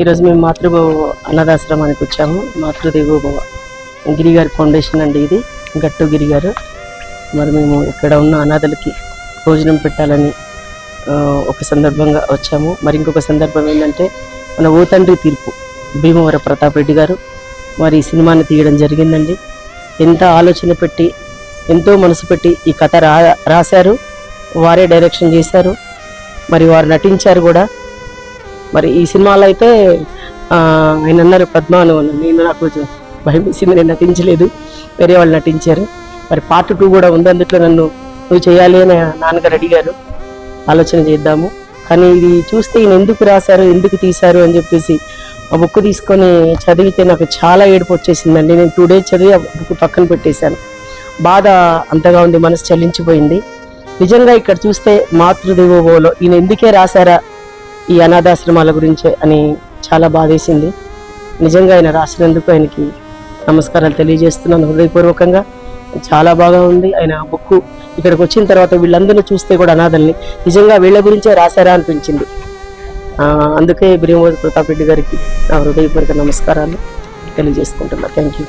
ఈరోజు మేము మాతృభవ అన్నదాశ్రమానికి వచ్చాము. మాతృదేవోభవ గిరిగారి ఫౌండేషన్ అండి ఇది. గట్టు గిరిగారు. మరి మేము ఇక్కడ ఉన్న అనాథలకి భోజనం పెట్టాలని ఒక సందర్భంగా వచ్చాము. మరి ఇంకొక సందర్భం ఏంటంటే మన ఓ తండ్రి తీర్పు భీమవర ప్రతాప్ రెడ్డి గారు మరి ఈ సినిమాని తీయడం జరిగిందండి. ఎంత ఆలోచన పెట్టి ఎంతో మనసు పెట్టి ఈ కథ రా రాశారు. వారే డైరెక్షన్ చేశారు. మరి వారు నటించారు కూడా. మరి ఈ సినిమాలో అయితే ఆయన అన్నారు పద్మాను అని నేను నాకు భయం వేసింది నేను నటించలేదు. వేరే వాళ్ళు నటించారు. మరి పార్ట్ టూ కూడా ఉంది అందుట్లో నన్ను నువ్వు చేయాలి అని నాన్నగారు అడిగారు. ఆలోచన చేద్దాము. కానీ ఇది చూస్తే ఈయన ఎందుకు రాశారు ఎందుకు తీశారు అని చెప్పేసి ఆ బుక్ తీసుకొని చదివితే నాకు చాలా ఏడుపు వచ్చేసిందండి. నేను టూ డేస్ చదివి ఆ బుక్ పక్కన పెట్టేశాను. బాధ అంతగా ఉంది మనసు చలించిపోయింది. నిజంగా ఇక్కడ చూస్తే మాతృదేవోలో ఈయన ఎందుకే రాశారా ఈ అనాథాశ్రమాల గురించే అని చాలా బాధేసింది. నిజంగా ఆయన రాసినందుకు ఆయనకి నమస్కారాలు తెలియజేస్తున్నాను. హృదయపూర్వకంగా చాలా బాగా ఉంది. ఆయన బుక్ ఇక్కడికి వచ్చిన తర్వాత వీళ్ళందరినీ చూస్తే కూడా అనాథల్ని నిజంగా వీళ్ళ గురించే రాశారా అనిపించింది. అందుకే బ్రహ్మవతి ప్రతాప్ రెడ్డి గారికి నా హృదయపూర్వక నమస్కారాలు తెలియజేసుకుంటున్నా. Thank you